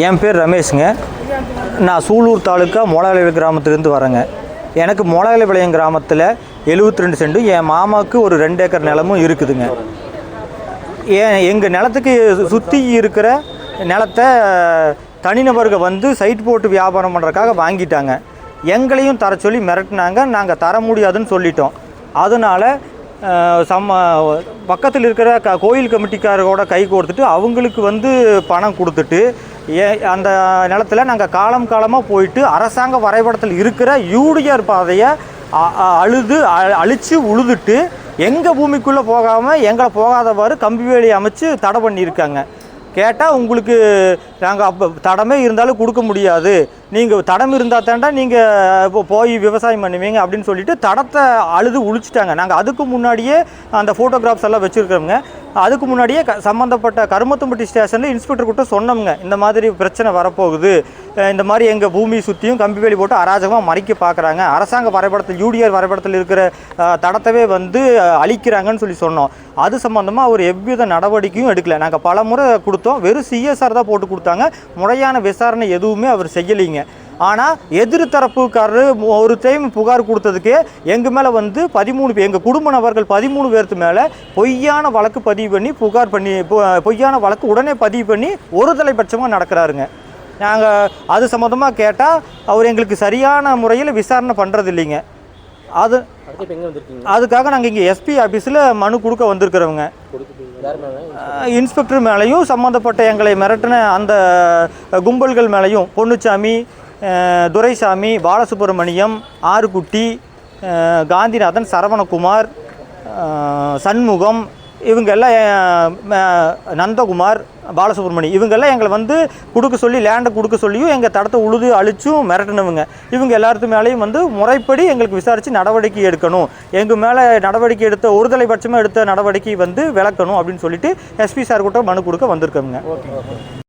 என் பேர் ரமேஷுங்க. நான் சூலூர் தாலுக்கா மோளாவிளையம் கிராமத்துலேருந்து வரேங்க. எனக்கு மோளாவிளையம் கிராமத்தில் 72 ரெண்டு சென்டும் என் மாமாவுக்கு ஒரு ரெண்டு ஏக்கர் நிலமும் இருக்குதுங்க. ஏன் எங்கள் நிலத்துக்கு சுற்றி இருக்கிற நிலத்தை தனிநபர்கள் வந்து சைட் போட்டு வியாபாரம் பண்ணுறதுக்காக வாங்கிட்டாங்க. எங்களையும் தர சொல்லி மிரட்டினாங்க. நாங்கள் தர முடியாதுன்னு சொல்லிட்டோம். அதனால் சம்ம பக்கத்தில் இருக்கிற க கோயில் கமிட்டிக்காரோட கை கொடுத்துட்டு அவங்களுக்கு வந்து பணம் கொடுத்துட்டு ஏ அந்த நிலத்தில் நாங்கள் காலம் காலமாக போயிட்டு அரசாங்க வரைபடத்தில் இருக்கிற யூடிஆர் பாதையை அ- அழுது அ- உழுதுட்டு எங்கள் பூமிக்குள்ளே போகாமல் எங்களை போகாதவாறு கம்பி வேலி அமைச்சு தடை பண்ணியிருக்காங்க. கேட்டால் உங்களுக்கு நாங்கள் அப்போ தடமே இருந்தாலும் கொடுக்க முடியாது. நீங்கள் தடம் இருந்தால் தாண்டா நீங்கள் இப்போ போய் விவசாயம் பண்ணுவீங்க அப்படின்னு சொல்லிட்டு தடத்தை அழுது உழிச்சிட்டாங்க. நாங்கள் அதுக்கு முன்னாடியே அந்த ஃபோட்டோகிராஃப்ஸ் எல்லாம் வச்சுருக்கிறோங்க அதுக்கு முன்னாடியே க சம்மந்தப்பட்ட கருமத்தம்பட்டி ஸ்டேஷனில் இன்ஸ்பெக்டர் கிட்ட சொன்னோம்ங்க. இந்த மாதிரி பிரச்சனை வரப்போகுது. இந்த மாதிரி எங்கள் பூமி சுற்றியும் கம்பி வேலி போட்டு அராஜகமாக மறைக்க பார்க்குறாங்க அரசாங்க வரைபடத்தில் யூடிஆர் வரைபடத்தில் இருக்கிற தடத்தவே வந்து அழிக்கிறாங்கன்னு சொல்லி சொன்னோம். அது சம்மந்தமாக அவர் எவ்வித நடவடிக்கையும் எடுக்கலை. நாங்கள் பல முறை கொடுத்தோம். வெறும் சிஎஸ்ஆர் தான் போட்டு கொடுத்தாங்க. முறையான விசாரணை எதுவுமே அவர் செய்யலைங்க. ஆனால் எதிர் தரப்புக்காரர் ஒரு டைம் புகார் கொடுத்ததுக்கே எங்கள் மேலே வந்து பதிமூணு பேர் எங்கள் குடும்ப நபர்கள் பதிமூணு பேர்த்து மேலே பொய்யான வழக்கு பதிவு பண்ணி புகார் பண்ணி பொ- பொய்யான வழக்கு உடனே பதிவு பண்ணி ஒரு தலைபட்சமாக நடக்கிறாருங்க. நாங்கள் அது சம்மந்தமாக கேட்டால் அவர் எங்களுக்கு சரியான முறையில் விசாரணை பண்ணுறது இல்லைங்க அது அதுக்காக நாங்கள் இங்கே எஸ்பி ஆஃபீஸில் மனு கொடுக்க வந்திருக்கிறவங்க. இன்ஸ்பெக்டர் மேலேயும் சம்மந்தப்பட்ட எங்களை மிரட்டின அந்த கும்பல்கள் மேலேயும் பொன்னுச்சாமி துரைசாமி பாலசுப்ரமணியம் ஆறுகுட்டி காந்திநாதன் சரவணகுமார் சண்முகம் இவங்கெல்லாம் நந்தகுமார் பாலசுப்ரமணி இவங்கெல்லாம் எங்களை வந்து கொடுக்க சொல்லி லேண்டை கொடுக்க சொல்லியும் எங்கள் தடத்தை உழுது அழிச்சும் மிரட்டினவங்க. இவங்க எல்லாத்து மேலேயும் வந்து முறைப்படி எங்களுக்கு விசாரித்து நடவடிக்கை எடுக்கணும். எங்கள் மேலே நடவடிக்கை எடுத்த ஒருதலை பட்சமாக எடுத்த நடவடிக்கை வந்து விளக்கணும் அப்படின்னு சொல்லிட்டு எஸ்பி சார் கூட்டம் மனு கொடுக்க வந்திருக்கவங்க